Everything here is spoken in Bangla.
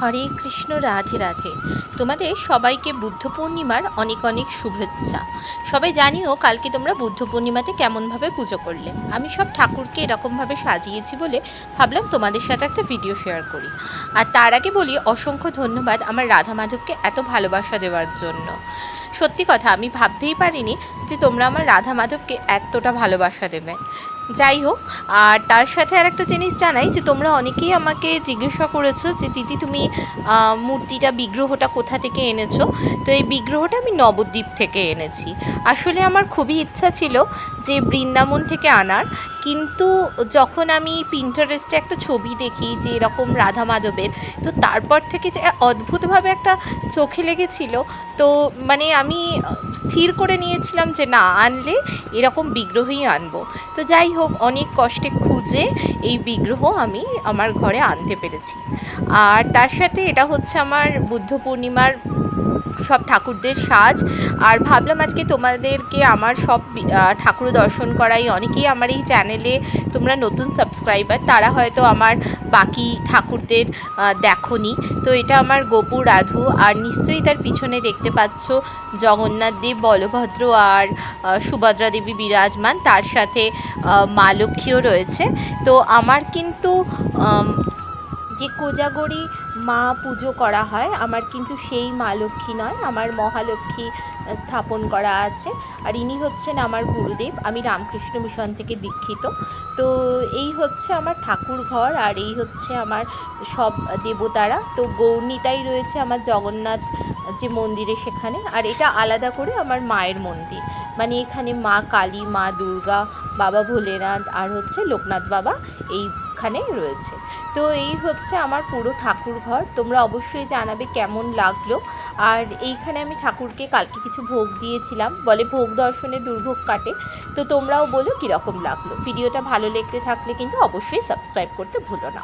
হরে কৃষ্ণ, রাধে রাধে। তোমাদের সবাইকে বুদ্ধ পূর্ণিমার অনেক অনেক শুভেচ্ছা। সবাই জানিও কালকে তোমরা বুদ্ধ পূর্ণিমাতে কেমনভাবে পুজো করলে। আমি সব ঠাকুরকে এরকমভাবে সাজিয়েছি বলে ভাবলাম তোমাদের সাথে একটা ভিডিও শেয়ার করি। আর তার আগে বলি, অসংখ্য ধন্যবাদ আমার রাধা মাধবকে এত ভালোবাসা দেওয়ার জন্য। সত্যি কথা, আমি ভাবতেই পারিনি যে তোমরা আমার রাধা মাধবকে এতটা ভালোবাসা দেবে। যাই হোক, আর তার সাথে আর একটা জিনিস জানাই যে তোমরা অনেকেই আমাকে জিজ্ঞাসা করেছ যে, দিদি, তুমি মূর্তিটা, বিগ্রহটা কোথা থেকে এনেছো? তো এই বিগ্রহটা আমি নবদ্বীপ থেকে এনেছি। আসলে আমার খুবই ইচ্ছা ছিল যে বৃন্দাবন থেকে আনার, কিন্তু যখন আমি পিন্টারেস্টে একটা ছবি দেখি যে এরকম রাধা মাধবের, তো তারপর থেকে যে অদ্ভুতভাবে একটা চোখে লেগেছিল, তো মানে আমি স্থির করে নিয়েছিলাম যে না, আনলে এরকম বিগ্রহই আনব। তো যাই হোক, অনেক কষ্টে খুঁজে এই বিগ্রহ আমি আমার ঘরে আনতে পেরেছি। আর তার সাথে এটা হচ্ছে আমার বুদ্ধ পূর্ণিমার সব ঠাকুরদের সাজ। আর ভাবলাম আজকে তোমাদেরকে আমার সব ঠাকুর দর্শন করাই। অনেকেই আমার এই চ্যানেলে তোমরা নতুন সাবস্ক্রাইবার তারা হয়তো আমার বাকি ঠাকুরদের দেখোনি। তো এটা আমার গোপু, রাধু, আর নিশ্চয়ই তার পিছনে দেখতে পাচ্ছ জগন্নাথ দেব, বলভদ্র আর সুভদ্রা দেবী বিরাজমান। তার সাথে মা লক্ষ্মীও রয়েছে। তো আমার কিন্তু যে কোজাগরি মা পুজো করা হয়, আমার কিন্তু সেই মা লক্ষ্মী নয়, আমার মহালক্ষ্মী স্থাপন করা আছে। আর ইনি হচ্ছেন আমার গুরুদেব, আমি রামকৃষ্ণ মিশন থেকে দীক্ষিত। তো এই হচ্ছে আমার ঠাকুর ঘর, আর এই হচ্ছে আমার সব দেবতারা। তো গৌরনীতাই রয়েছে আমার জগন্নাথ যে মন্দিরে সেখানে, আর এটা আলাদা করে আমার মায়ের মন্দির। মানে এখানে মা কালী, মা দুর্গা, বাবা ভোলেনাথ, আর হচ্ছে লোকনাথ বাবা এইখানে রয়েছে। তো এই হচ্ছে আমার পুরো ঠাকুর ঘর। তোমরা অবশ্যই জানাবে কেমন লাগল। আর এইখানে আমি ঠাকুরকে কালকে কিছু ভোগ দিয়েছিলাম। বলে ভোগ দর্শনে দুর্ভোগ কাটে। তো তোমরাও বলো কীরকম লাগল। ভিডিওটা ভালো লেগে থাকলে কিন্তু অবশ্যই সাবস্ক্রাইব করতে ভুলো না।